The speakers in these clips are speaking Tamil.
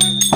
you.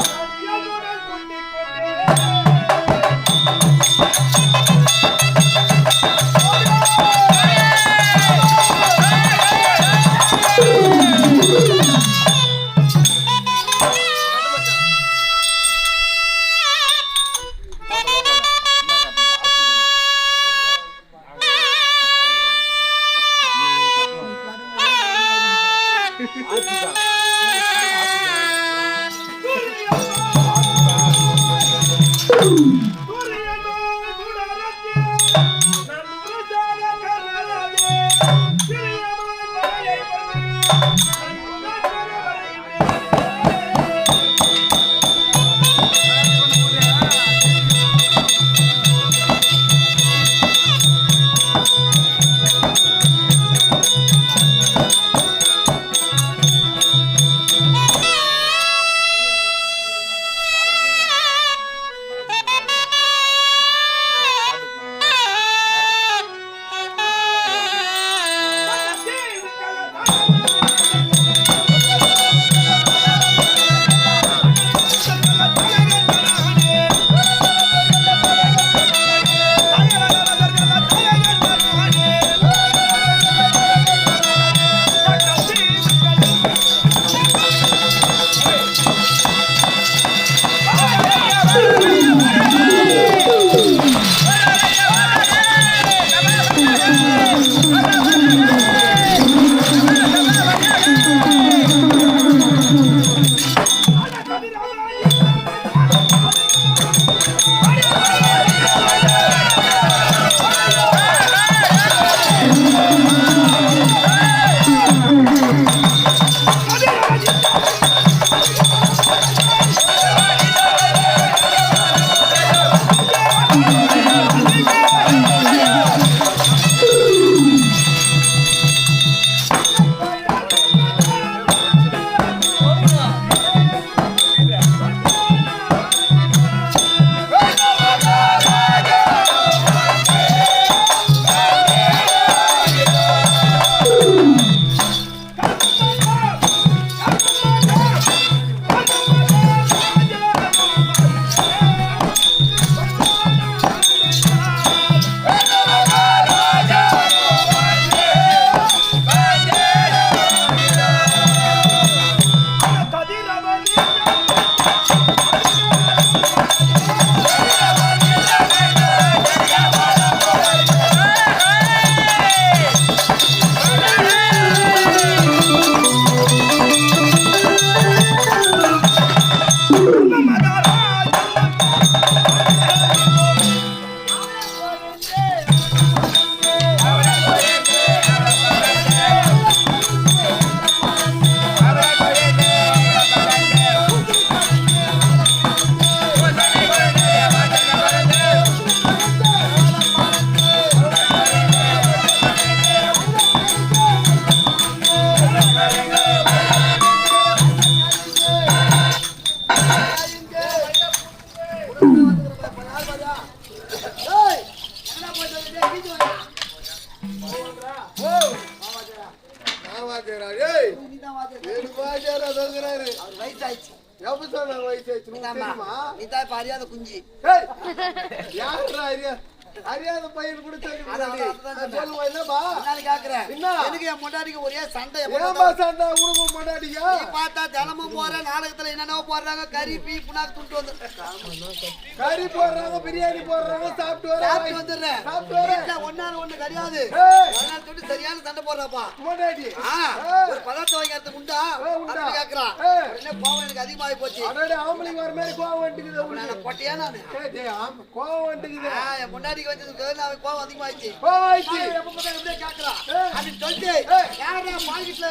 வயசாயிடுச்சு. எப்ப சொன்ன வயசு ஆயிடுச்சு? உனக்கு இந்தாம்மா, தெரியுமா? நீதான் இப்ப அறியாத குஞ்சு. யாருடா அறியா- அறியாத பையன் என்ன? ஒரே சண்டை? சண்டை? உனக்கும் பொண்டாட்டியா? பார்த்தா தினமும் போற நாடகத்துல என்னென்ன போடுறாங்க கறி பீ புண்ணாக்கு துண்டு வந்து. கறி போடுறாங்க, பிரியாணி போடுறாங்க, சாப்பிட்டு வர சாப்பிட்டு வந்துடுறேன். சாப்பிட்டு வர. ஒன்னால ஒண்ணு கிடையாது. துண்டு சரியான சண்டை போடுறாப்பா. பொண்டாட்டி. ஒரு பதார்த்தம் வாங்கிறதுக்கு உண்டா? உண்டா. கேக்குறான். உடனே கோவம் எனக்கு அதிகமாகி போச்சு. ஆம்பளைங்க வர மாதிரி கோவம் உனக்கு. பொட்டையா நானு கோவம் வந்துட்டுக்குது. ஆ, வந்ததுக்கு நான் கோவம் அதிகமாயிடுச்சு கோவம் ஆயிடுச்சு. நான் எப்ப பார்த்தாலும் இப்படியே கேக்குறான். ஏய். அப்படின்னு சொல்லிட்டு, ஏய். நேரா பாக்கெட்ல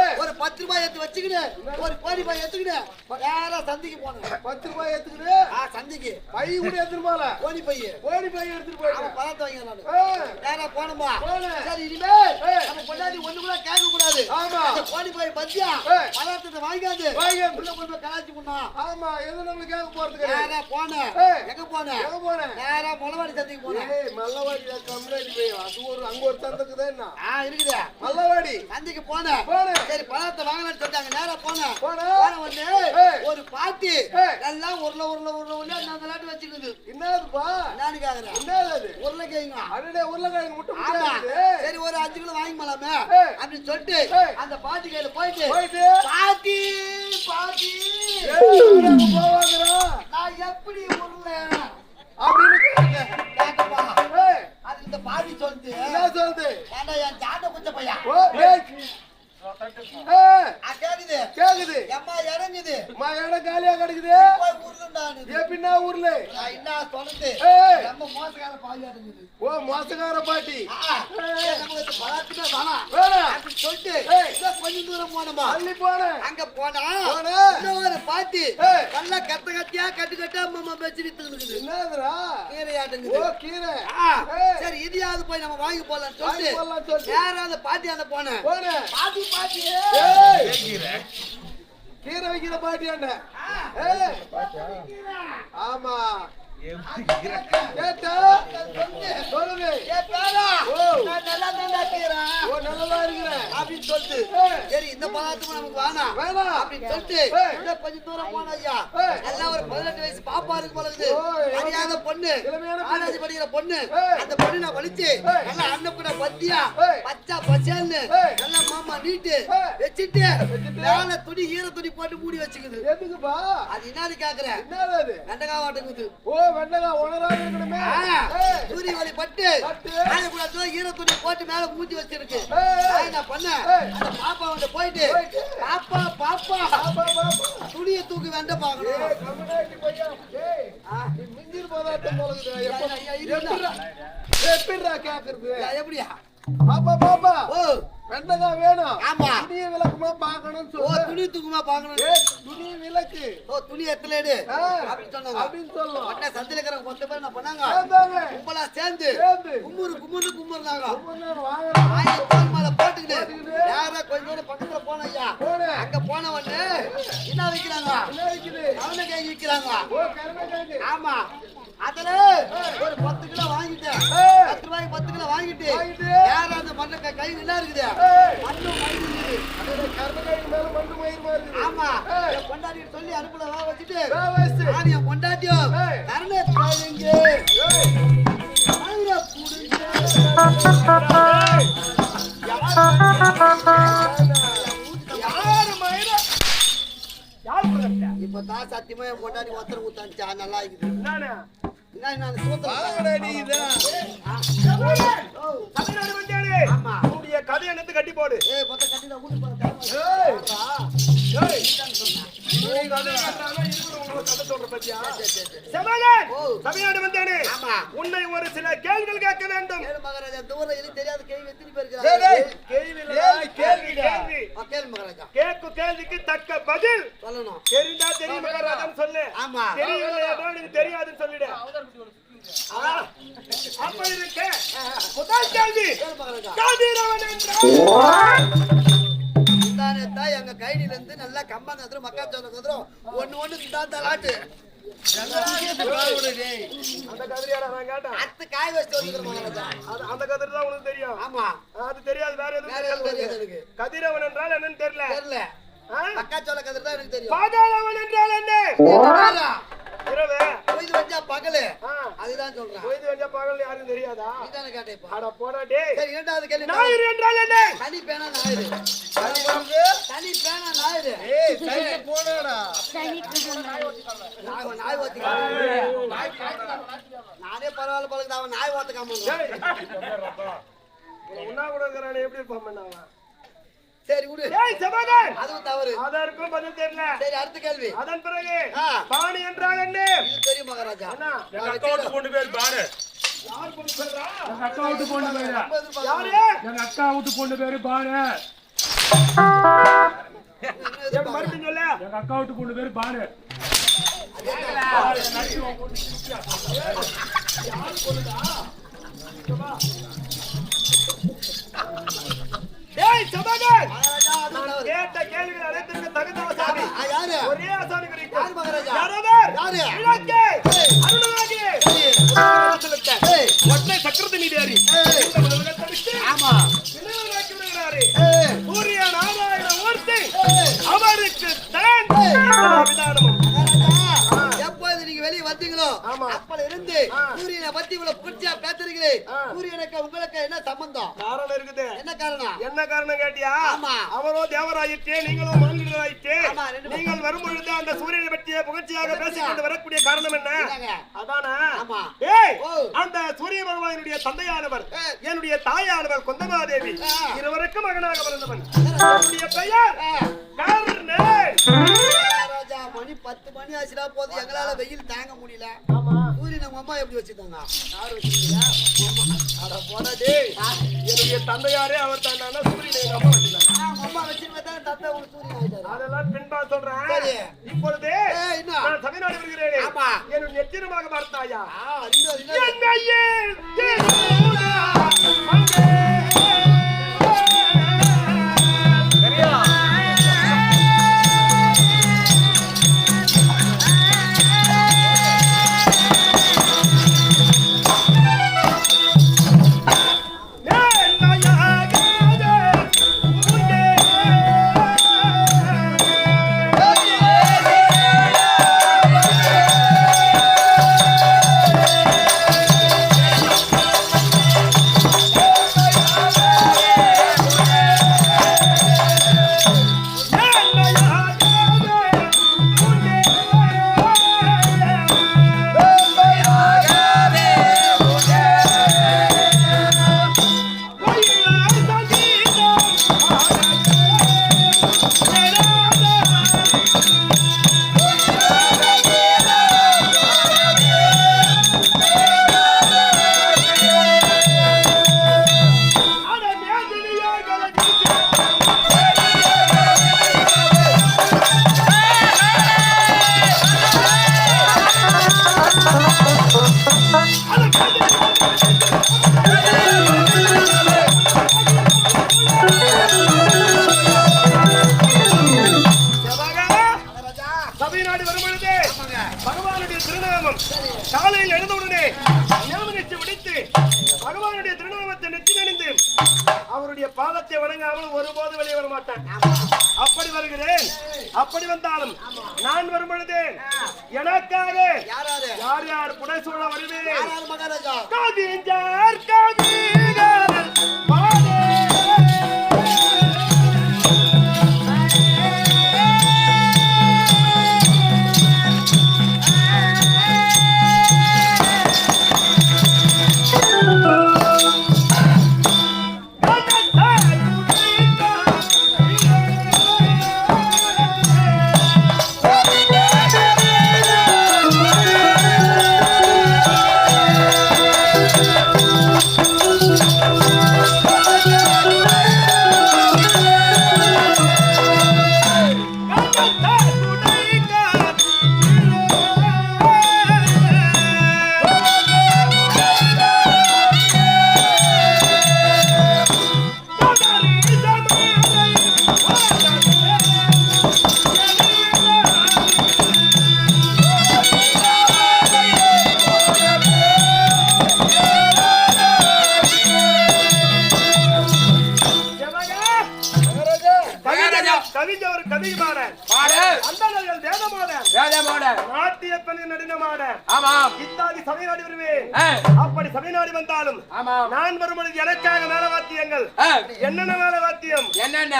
ஏய். ஒரு பத்து ரூபாய் எடுத்து வச்சுக்கின்னு, ஒரு கோடி ரூபாய் எடுத்துக்கின்னு, நேரா சந்தைக்கு போனேன். பத்து ரூபாய் எடுத்துக்கிட்டு, ஆ, சந்தைக்கு. பை கூட எடுத்துட்டு போல. கோடி பைய. கோடி பை எடுத்துட்டு போயிட்டேன். பணத்தை வாங்கினான் நானு. போனோம்பா. போனேன். சரி. நம்ம ஒண்ணு கூட கேட்கக்கூடாது. ஆமா. அந்த கோடி பை பத்தியா, போய் என் உள்ள போய் கலாச்சி பண்ணோம் ஆமா எது நம்மளுக்கு கேட்க போறது நேரா போனேன். எங்க போனேன் எங்க போனேன் நேரா முளவாடி சந்தைக்கு போனேன் ஏய் மல்லவாடி கம்ப்ளைண்ட் போய் அது ஒரு அங்க ஒரு சந்தக்குதே என்ன? ஆ இருக்குதே. மல்லவாடி. சந்தைக்கு போனேன். போனேன். சரி பழத்தை வாங்கலாம்னு சொன்னாங்க நேரா போனேன். போனேன். போன உடனே. ஒரு பாட்டி. நல்லா உருளை உருளை உருளை உருளை அந்த விளையாட்டு வச்சுக்குது என்னதுப்பா? நானு கேக்குறேன். என்னது அது? உருளைக்கிழங்க. அடடே உருளைக்கிழங்கு முட்டை முட்டை சரி ஒரு அஞ்சு கிலோ வாங்கிக்கலாமே. அப்படின்னு சொல்லிட்டு. அந்த பாட்டி கையில போயிட்டு போயிட்டு. பாட்டி பாட்டி. போவாங்கடா நான் எப்படி உருளை அப்படின்னு கேளுங்க. கேட்டப்பா அது இந்த பாட்டி சொல்லுது என்ன சொல்லுது? ஏண்டா என் ஜாட்ட குச்ச பையா கேக்குது கேக்குது. எம்மா இறங்குது. மா இடம் காலியா கிடக்குது. எப்படின்னா ஊர்ல. நான் என்ன சொல்லுது. ரொம்ப மோசக்கார பாயாட்டுங்குது ஓ மோசக்கார பாட்டி. சொல்லிட்டு கொஞ்சம் தூரம் போனோமா? அள்ளி போனேன் அங்க போனா. இன்னொரு பாட்டி. நல்லா கத்த கத்தியா கட்டு கட்டா மாமா வச்சுட்டு இருக்குது. என்னதுடா? கீரையாட்டுங்குது. ஓ கீரை. ஆ, ஏய். சரி இதையாவது போய் நம்ம வாங்கி வாங்கி சொல்லிட்டு போடலாம்னு சொல்லிட்டு. நேரா அந்த பாட்டி அந்த போனேன் போனேன் பாட்டி பாட்டி. கீரை வைக்கிற பாட்டியாண்ட. ஆமா. அப்படின்னு சொல்லிட்டு. சரி இந்த பழத்துக்கு நமக்கு வேணாம் வேணாம். அப்படின்னு சொல்லிட்டு கொஞ்சம் தூரம் போன ஐயா. எல்லாம் ஒரு பதினெட்டு வயசு பாப்பா இருக்கு பழகுது. அறியாத பொண்ணு. காலேஜ் படிக்கிற பொண்ணு. அந்த பொண்ணு நான் ஏய். நல்லா அண்ணன் கூட பத்தியா. பச்சா பச்சேன்னு. நல்லா மாமா நீட்டு. வச்சுட்டு. மேல துணி ஈர துணி போட்டு மூடி வச்சுக்குது அது என்னன்னு கேக்குறேன் என்னது அது வெண்டகாவாட்டுக்குது ஓ வெண்டகா உணரா இருக்கணுமே. சூரிய வழி பட்டு பட்டு. கூட ஈர துணி போட்டு மேல மூஞ்சி வச்சிருக்கு என்ன. அந்த பாப்பா வந்து போயிட்டு. பாப்பா பாப்பா. துணியை தூக்கி வெண்ட பாக்கணும் மிஞ்சிரு போதாட்டம்? ஐயா, எப்படியா பாப்பா, பாப்பா. ஓ வெண்டைக்காய் வேணும். ஆமா. துணியை விளக்குமா பார்க்கணும்னு ஓ சொல்லு. துணி தூக்குமா பாக்கணும் துணி விளக்கு. ஓ துணி எத்தலேடு ஆ, அப்படின்னு சொன்னாங்க அப்படின்னு சொல்லணும். உடனே சந்தில இருக்கிற மொத்த பேர் என்ன பண்ணாங்க. கும்பலா சேர்ந்து ரொம்ப நேரம் வாங்குறோம். ஆயி தோல் மேல போட்டுக்கிட்டு போட்டுக்கிட்டு. நேரா கொஞ்சம் தூரம் பக்கத்துல போன ஐயா போனேன். அங்க போன உடனே என்ன வைக்கிறாங்க? கவன கை விக்கிறாங்க. ஆமா அதுல ஒரு பத்து கிலோ வாங்கிட்டேன். பத்து ரூபாய்க்கு பத்து கிலோ வாங்கிட்டு வாங்கிட்டு. யாரும் அந்த மண்ணை இருக்குது. மண்ணு இருக்குது மேல மண்ணு மாதிரி ஆமா பொண்டாட்டிட்டு சொல்லி அடுப்புல வச்சுட்டு வா, வயசு. நான் என் பொண்டாட்டியும் ஏய். கருணை தாயங்க ஏய். கருணை புடுங்க. யாரு மயிரா? இப்ப தான் சத்தியமா என் பொண்டாட்டி ஒருத்தர் ஊத்தாச்சா நல்லா இருக்குது கதையை கட்டி போடு. கட்டி தமிழ்நாடு வந்தானே. ஆமா. உன்னை ஒரு சில கேள்விகள் கேட்க வேண்டும். மகாராஜா தெரியாத கேள்வி மகாராஜா. கேட்கும் கேள்விக்கு தக்க பதில். சொல்லணும். தெரிந்தா தெரியும் மகாராஜான்னு சொல்லு. ஆமா. தெரியலையா எனக்கு தெரியாதுன்னு சொல்லிடு. அப்ப இருக்க முதல் கேள்வி. மகாராஜா. கதிரவன் என்றால் முந்தானே தான் எங்க கைடில இருந்து நல்லா கம்பம் கத்துறோம் மக்கா சோளம் கத்துறோம் ஒண்ணு ஒண்ணு தான் தலாட்டு அந்த காய் வச்சு அந்த கதிர் தான் உனக்கு தெரியும். ஆமா. அது தெரியாது வேற எதுவும் கதிரவன் என்றால் என்னன்னு தெரியல. தெரியல. ஆ? மக்கா சோள கதிர் தான் எனக்கு தெரியும். பாதாளவன் என்றால் என்ன? மகாராஜா, இரவு. பொய்து வச்சா பகலு. அதுதான் சொல்றேன். பொய்து வந்த பகல் யாரும் தெரியாதா? கேட்டேன் அட போடா டேய் சரி இரண்டாவது கேள்வி ஞாயிறு என்றால் என்ன? தனி பேனா ஞாயிறு. தனி பேனா ஞாயிறு. ஏய், போடாடா. நாய் நாய் ஓத்திக்காம நானே பரவாயில்ல பழகுது அவன் நாய் ஓத்துக்காம டேய். உன்னா கூட இருக்கிறானே எப்படி இருப்பான் சரி விடு. ஏய் சமகன் அதுவும் தவறு. அதற்கும் பதில் தெரியல. சரி அடுத்த கேள்வி. அதன் பிறகு ஆ. பாணி என்றால் என்ன? இது தெரியும் மகாராஜா. அண்ணா வச்சுக்கிறேன். பொண்ணு பேர் பாரு. யார் பொண்ணு சொல்றா எங்க அக்கா விட்டு பொண்ணு பேரு. யாரு? எங்க அக்கா விட்டு பொண்ணு பேரு. எதிர்பார்க்கிறேன். மறுபடியும் சொல்லு. எங்க அக்கா விட்டு பொண்ணு பேரு. சமகன் நான் தவறு. கேட்ட கேள்விகள் அனைத்திற்கு தகுந்தவ சாமி யாரு ஒரே ஆசாமி கிடைக்கும். யார் மகாராஜா? யாரவர்? யாரு? இலங்கை, ஏய். அருள்வாகி, ஏய். ஏய். ஒற்றை சக்கரத்து ஏய். இந்த உலகத்தை விட்டு ஆமா நினைவுறாக்கி விடுகிறாரே. ஏய். சூரிய நாராயண மூர்த்தி ஏய். அவருக்கு தான் ஏய். விதானமும் வெளிய வந்தீங்களோ ஆமா. அப்பல இருந்து. சூரியனை பத்தி இவ்வளவு புடிச்சா பேசுறீங்களே ஆ. சூரியனுக்கு உங்களுக்கு என்ன சம்பந்தம் காரணம் இருக்குது என்ன காரணம் என்ன காரணம் கேட்டியா ஆமா. அவரோ தேவராயிற்று நீங்களோ மாநிலராயிற்று ஆமா, ரெண்டு பேரும். நீங்கள் வரும் பொழுது அந்த சூரியனை பற்றிய புகழ்ச்சியாக பேசிக்கொண்டு வரக்கூடிய காரணம் என்ன? அதானா. அந்த சூரிய பகவானுடைய தந்தையானவர். என்னுடைய தாயானவர் கொந்தமாதேவி. இருவருக்கும் மகனாக பிறந்தவன் பெயர். கர்ணன் மணி பத்து மணி ஆச்சுடா போது எங்களால வெயில் தாங்க முடியல. ஆமா. சூரியன் உங்க அம்மா எப்படி வச்சிருந்தாங்க யார் போடா டேய். என்னுடைய தந்தையாரே அவர் தானா சூரியனை எங்க அம்மா உங்க அம்மா வச்சிருந்தா தந்தை உங்களுக்கு சூரியன் ஆயிட்டாரு. அதெல்லாம் பின்பா சொல்றேன். இப்பொழுது? நான் தமிழ்நாடு வருகிறேன். ஆமா. என்னுடைய நெத்திரமாக பார்த்தாயா? ஆ, அறிந்தோ, அறிந்தோ. யார் புடைசூழ வருவேன் மகாராஜா? கவிஞர் கவிஞர் வாத்தியங்கள். என்னென்ன மேல வாத்தியம்? என்னென்ன?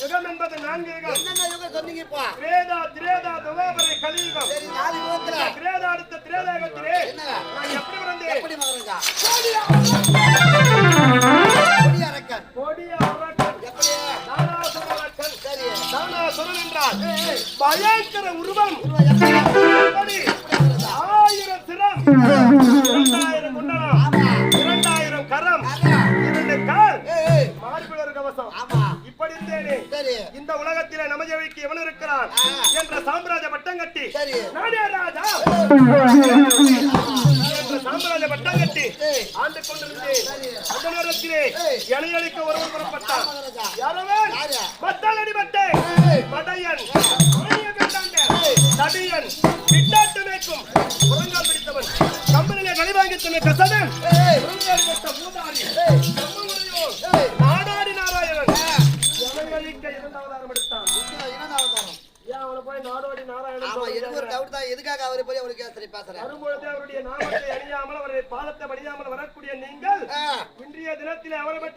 யுகம் என்பது நான்கு யுகம். சொன்னீங்கப்பா? கிரேதா திரேதா துபாபரை கலியுகம். யுகத்துல. கிரேதா அடுத்த திரேதாகத்திலே என்ன நான் எப்படி பிறந்தேன்? எப்படி என்றால் பயங்கர உருவம்? ஆயிரம் சிரம். ஆ. என்ற சாம்ராஜ பட்டம் கட்டி. நானே ராஜா என்ற சாம்ராஜ பட்டம் கட்டி ஆண்டு கொண்டிருந்தேன். அந்த நேரத்திலே. இணையளிக்க ஒருவர் புறப்பட்டான். மகரங்கா. யாரவன் யாரு? மத்தால் அடிபட்டே. மடையன் தடியன். பிட்டாட்டு பிடித்தவன். வாங்கி தன்னை கசடன் மூதாடி 多少钱 ஆமா எனக்கு ஒரு சொல்றாங்க? டவுட் தான்? எதுக்காக அவரை போய் அவருக்கு சரி பேசுறேன்? வரும்பொழுது அவருடைய நாமத்தை அணியாமல் அவருடைய பாதத்தை படியாமல் வரக்கூடிய நீங்கள் இன்றைய தினத்திலே அவரை பற்றி.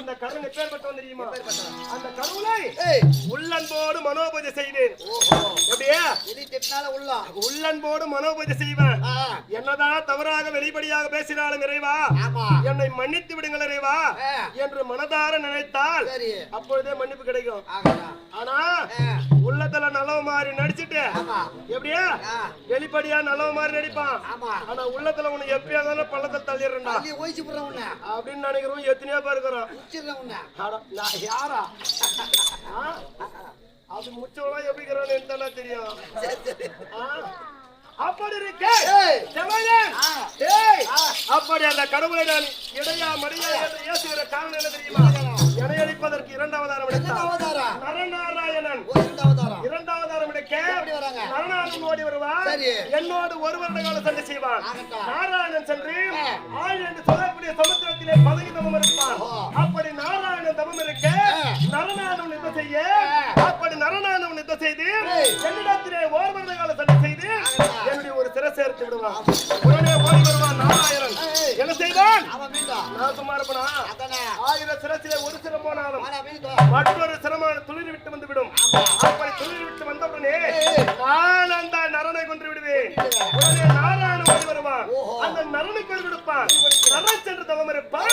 இந்த கருணை பேர்பட்டவன் தெரியுமா. அந்த கடவுளை உள்ளன்போடு மனோபூஜை செய்வேன். ஓஹோ. எப்படியா? இது திட்டினால உள்ளம் உள்ளன்போடு மனோபூஜை செய்வேன். என்னதான் தவறாக வெளிப்படையாக பேசினாலும் இறைவா என்னை மன்னித்து விடுங்கள் இறைவா என்று மனதார நினைத்தால் அப்பொழுதே மன்னிப்பு கிடைக்கும். ஆனா உள்ளத்துல நல்லவ மாதிரி நடிச்சிட்டு எப்படியா? வெளிப்படையா நல்லவ மாதிரி நடிப்பான். ஆனா உள்ளத்துல உனக்கு எப்படியா இருந்தாலும் பள்ளத்தை தள்ளிடுறா தள்ளி ஓய்ச்சி போடுற உன்னை. அப்படின்னு நினைக்கிறோம் எத்தனையோ பேர் இருக்கிறோம் உச்சிடுற உன்னை. யாரா? அது முச்சவெல்லாம் எப்படி இருக்கிறான்னு தெரியும்? அப்படி இருக்கு. அப்படி அந்த கடவுளை நான் இடையா மடியா இயேசுகிற காரணம் என்ன தெரியுமா? நரநாராயணன் ஒரு எடுக்க? நரநாதன் ஓடி வருவான் சரி. என்னோடு ஒரு வருட காலம் சண்டை செய்வான். நாராயணன் சென்று ஆ. ஆள் என்று சொல்லக்கூடிய சமுத்திரத்திலே பதவி தவம் இருப்பான். அப்படி நாராயணன் தவம் இருக்க. நரநாதன் யுத்தம் செய்ய. அப்படி நரநாதன் யுத்தம் செய்து. என்னிடத்திலே ஓர் வருட காலம் சண்டை செய்து. என்னுடைய ஒரு சிறை சேர்த்து விடுவான் உடனே ஓடி வருவான் நாராயணன். என்ன மீண்டும் நான் சும்மா இருப்பனா ஆயிரம் சிரசிலே ஒரு சிரம் போனாலும் மற்றொரு சிரமான துளிர் விட்டு வந்து விடும். அப்படி துளிர் விட்டு வந்தவுடனே. நான் அந்த நரனை கொன்று விடுவேன். உடனே நாராயணன் ஓடி வருவான். அந்த நரனை கொண்டு விடுப்பான் நரன் சென்று தவம் இருப்பான்.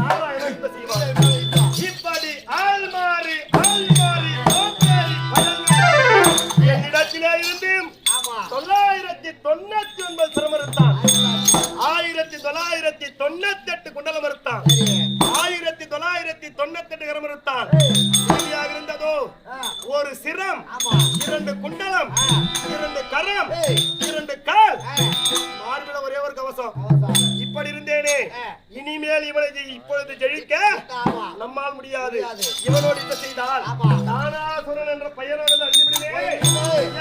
நாராயணன் செய்வான். தொண்ணூத்தி எட்டு கிராம் இருந்தான் இறுதியாக இருந்ததோ ஒரு சிரம் இரண்டு குண்டலம் இரண்டு கரம். இரண்டு கால் மார்பில ஒரே ஒரு கவசம். இப்படி இருந்தேனே. இனிமேல் இவனை இப்பொழுது ஜெயிக்க நம்மால் முடியாது. இவனோடு இந்த செய்தால். தானாசுரன் என்ற பெயரோடு அழிந்துவிடுவே ஏய்.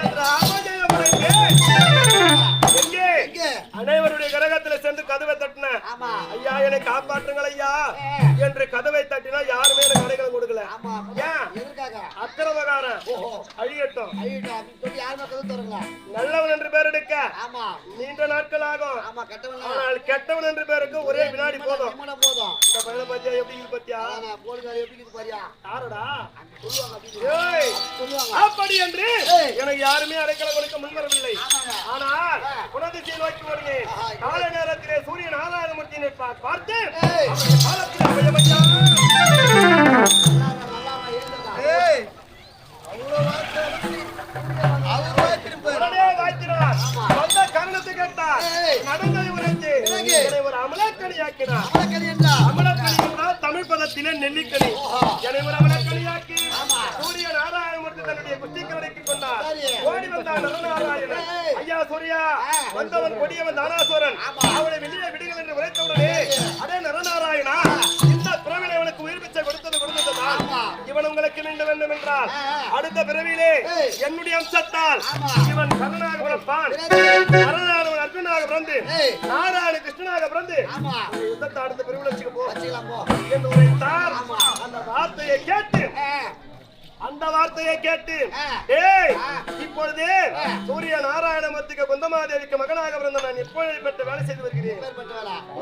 என்ற அபஜயம் உனக்கு. எங்கே? அனைவருடைய கிரகத்துல சேர்ந்து என்னை காப்பாற்றுங்கள் ஐயா. என்று கதவை தட்டினா யாருமே எனக்கு கடைகள் கொடுக்கல. அக்கிரமகாரன் அழியட்டும். நல்லவன் என்று பேர் எடுக்க. ஆமா. நீண்ட நாட்கள் ஆகும். ஆமா கெட்டவன் ஆனால் கெட்டவன் என்று பேருக்கு ஒரே வினாடி போதும் நிம்மட போதும் இந்த பையனை பத்தியா எப்படி இருக்கு பத்தியா ஆனா போடுகாரி எப்படி இருக்குது பாரியா யாருடா சொல்லுவாங்க அப்படின்னு ஏய், சொல்லுவாங்க அப்படி என்று. எனக்கு யாருமே அடைக்கலம் கொடுக்க முன்வரவில்லை. ஆனால் குணதிசை நோக்கி வருகிறேன் கால நேரத்திலே சூரியன் நாராயணமூர்த்தியினை பார்த்து காலத்திலே உடனே வாழ்த்தினார் சொந்த காரணத்தை கேட்டார். நடந்ததை உரைத்து ஒரு அமலக்கணியாக்கினார் அவளக்கணி என்றா? அமலக்கணி என்றால் தமிழ் பதத்திலே நெல்லிக்கனி ஓஹோ. என்னை ஒரு அமலக்கணியாக்கி ஆமா. சூரிய நாராயணமூர்த்தி தன்னுடைய புத்திக்கு அடக்கிக் கொண்டார் சரி. ஓடி வந்தான் நரநாராயணன் ஏய். ஐயா சூர்யா ஆ. வந்தவன் கொடியவன் தானாசுரன் ஆமா. அவனை வெளியே விடுங்கள் என்று உரைத்தவுடனே அடே நரநாராயணா இந்த பிறவிலை அவனுக்கு உயிர் பிச்சை கொடுத்தது கொடுத்ததுதான். இவன் உங்களுக்கு வேண்டும் வேண்டும் என்றால். அடுத்த பிறவியிலே. என்னுடைய அம்சத்தால். இவன் கருணாக அர்ஜுனாக பிறந்து. நாராயண கிருஷ்ணனாக பிறந்து யுத்தத்தை அடுத்த பிரிவில் வச்சுக்க போ என்று உரைத்தார். அந்த வார்த்தையை கேட்டு அந்த வார்த்தையை கேட்டு. ஏய். இப்பொழுது. சூரிய நாராயண மத்திக்கு குந்தமாதேவிக்கு மகனாக பிறந்த நான் இப்பொழுது பெற்று வேலை செய்து வருகிறேன்?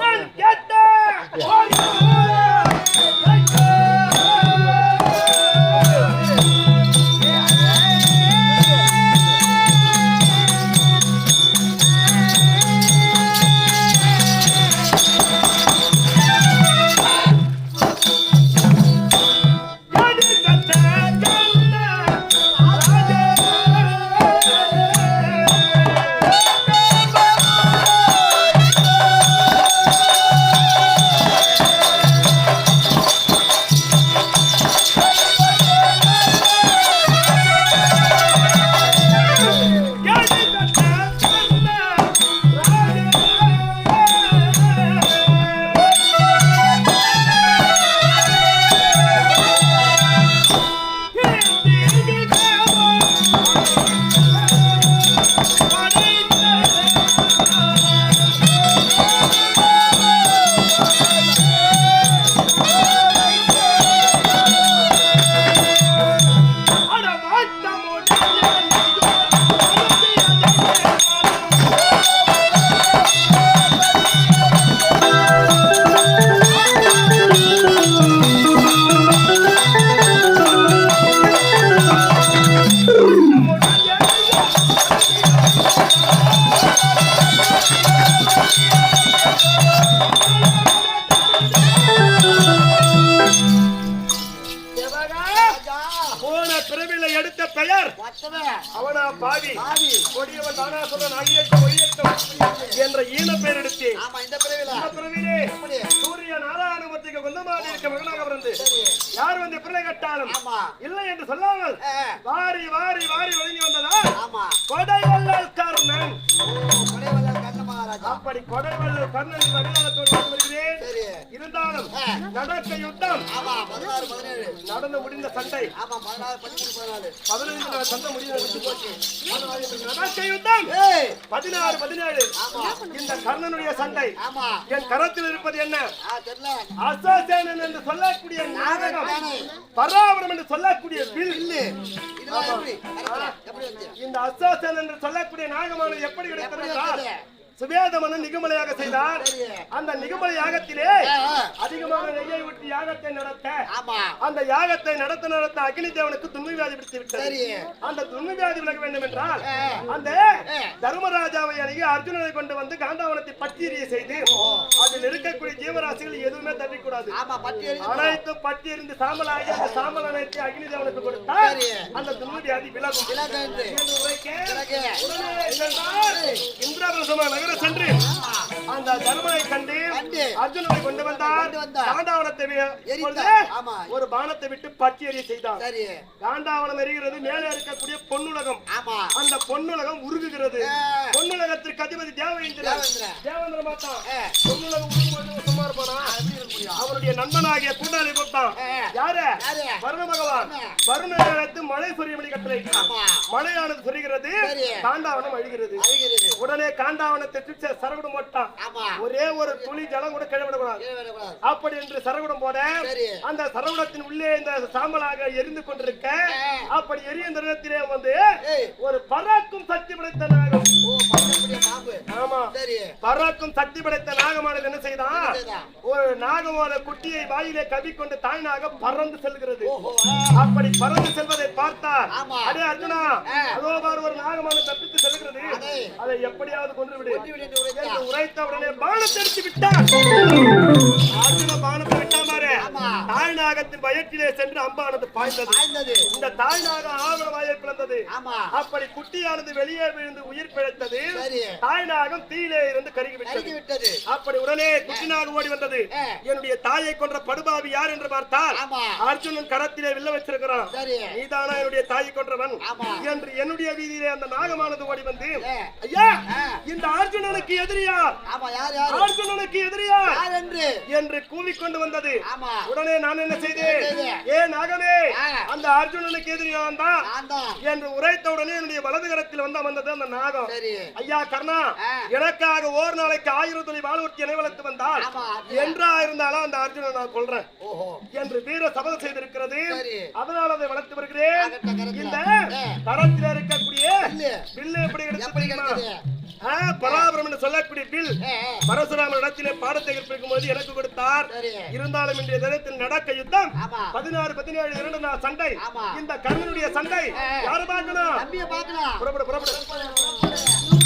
நான் கேட்டேன் பெயர். அவனா பாவி. கொடியவன் தானாசுரன் அழியட்டும் ஒழியட்டும் என்ற ஈன பெயர் எடுத்து இந்த பிறவில? சூரிய நாராயணமூர்த்திக்கு குந்தமாதி இருக்க மகனாக பிறந்து யார் வந்து பிள்ளை கட்டாலும் ஆமா. இல்லை என்று சொல்லாமல் வாரி வாரி வாரி வழங்கி வந்ததா ஆமா. கொடைவல்லல் கர்ணன். கண்ண மகாராஜா அப்படி கர்ணன் அடியாளத்தோடு வந்து வருகிறேன். இருந்தாலும். நடக்க யுத்தம் நடந்து முடிந்த சண்டை. பதினைந்து சண்டை முடிந்து நடக்க யுத்தம். பதினாறு பதினேழு. இந்த கர்ணனுடைய சண்டை. என் கரத்தில் இருப்பது என்ன? அசோசேனன் என்று சொல்லக்கூடிய நாடகம். பராபரம் என்று சொல்லக்கூடிய வந்து இந்த அசோசேன் என்று சொல்லக்கூடிய நாகமானது எப்படி கிடைத்தது சுவேதமனன் நிகமலையாக செய்தார். அந்த நிகமலை யாகத்திலே. அதிகமான நெய்யை விட்டு யாகத்தை நடத்த அந்த யாகத்தை நடத்த நடத்த அக்னி தேவனுக்கு துன்ப வியாதி பிடித்து விட்டது. சரி அந்த துன்ப வியாதி விலக வேண்டும் என்றால். அந்த. தர்மராஜாவை அணுகி அர்ஜுனனை கொண்டு வந்து காந்தாவனத்தை பட்டியறிய செய்து அதில் இருக்கக்கூடிய ஜீவராசிகள் எதுவுமே எறிஞ்சு அனைத்தும் பட்டி எறிந்து சாம்பலாகி அந்த சாம்பல் அனைத்து அக்னி தேவனுக்கு கொடுத்தால். அந்த துன்ப வியாதி விலகும் இந்திரபிரசம நகர சென்று அந்த தர்மனை கண்டு. அர்ஜுனனை கொண்டு வந்தார். ஒரு பானத்தை விட்டு பட்டி எறிய செய்தார் எரிகிறது. மேலே இருக்கக்கூடிய பொன்னுலகம். அந்த பொன்னுலகம் உருகுகிறது. பொன்னுலகத்திற்கு அதிபதி. தேவேந்திர. பொன்னுலகம் சும்மா இருப்பானா அவருடைய நண்பனாகிய கூட்டாளி கூப்பிட்டான் ஆ. யாரு? வருண பகவான். ஆமா. வருணனை அழைத்து மழை சொரியமணி கட்டளை மழையானது சொரிகிறது சரி. காண்டாவனம் அழுகிறது. உடனே காண்டாவனத்தை சுற்றி சரகுடம் போட்டான் ஒரே ஒரு துளி ஜலம் கூட கிழவிடக்கூடாது கீழே விடக்கூடாது. அப்படி என்று சரகுடம் போட. அந்த சரகுடத்தின் உள்ளே இந்த சாம்பலாக எரிந்து கொண்டிருக்க. அப்படி எரியும் தருணத்திலே வந்து ஒரு பராக்கும் சக்தி படைத்த நாகம் ஆமா பராக்கும் சக்தி படைத்த நாகமானது என்ன செய்தான்? ஒரு நாகமோட குட்டியை வாயிலே கவிக்கொண்டு தாய் நாகம் பறந்து செல்கிறது. அப்படி பறந்து செல்வதை பார்த்தார். அடே அர்ஜுனா. அதோ பாரு ஒரு நாகமான தப்பித்து செல்கிறது. அதை எப்படியாவது கொன்று விடு உரைத்த உடனே பானத்தை எடுத்து பானத்தை விட்டா வயிற்றிலே சென்று அம்பானது பாய்ந்தது. இந்த அப்படி குட்டியானது வெளியே விழுந்து உயிர் பிழைத்தது. தீயிலே இருந்து கருகி விட்டது. அப்படி உடனே ஓடி வந்தது. என்னுடைய தாயை கொன்ற படுபாவி யார் என்று பார்த்தால். அர்ஜுனன் கரத்திலே வில்ல வச்சிருக்கிறான் சரி. நீதானா என்னுடைய தாயை கொன்றவன். என்று என்னுடைய வீதியிலே அந்த நாகமானது ஓடி வந்து. ஐயா. இந்த அர்ஜுனனுக்கு யார் அர்ஜுனனுக்கு எதிரியார் யார் என்று என்று கூவிக்கொண்டு வந்தது உடனே நான் என்ன செய்தேன்? ஏ நாகமே. அந்த அர்ஜுனனுக்கு எதிரி நான் தான் என்று உரைத்த உடனே என்னுடைய வலது கரத்தில் வந்து அமர்ந்தது அந்த நாகம் ஐயா கர்ணா. எனக்காக ஓர் நாளைக்கு ஆயிரம் துளி வாழ்வுக்கு நினைவளத்து வந்தால். என்றா இருந்தாலும் அந்த அர்ஜுனனை நான் கொல்றேன் ஓஹோ என்று வீர சபதம் செய்திருக்கிறது. அதனால் அதை வளர்த்து வருகிறேன். இந்த ஆ. கரத்தில் இருக்கக்கூடிய. வில்லு எப்படி எப்படி பராபரம் சொல்லக்கூடிய ஏ. பரசுராமர் இடத்திலே பாடத்தை கற்பிக்கும் போது எனக்கு கொடுத்தார். இருந்தாலும் இன்றைய தினத்தில் நடக்க யுத்தம். பதினாறு பதினேழு இரண்டு நாள் சண்டை. இந்த கர்ணனுடைய சண்டை. யாரு பார்க்கணும் புறப்படு புறப்படு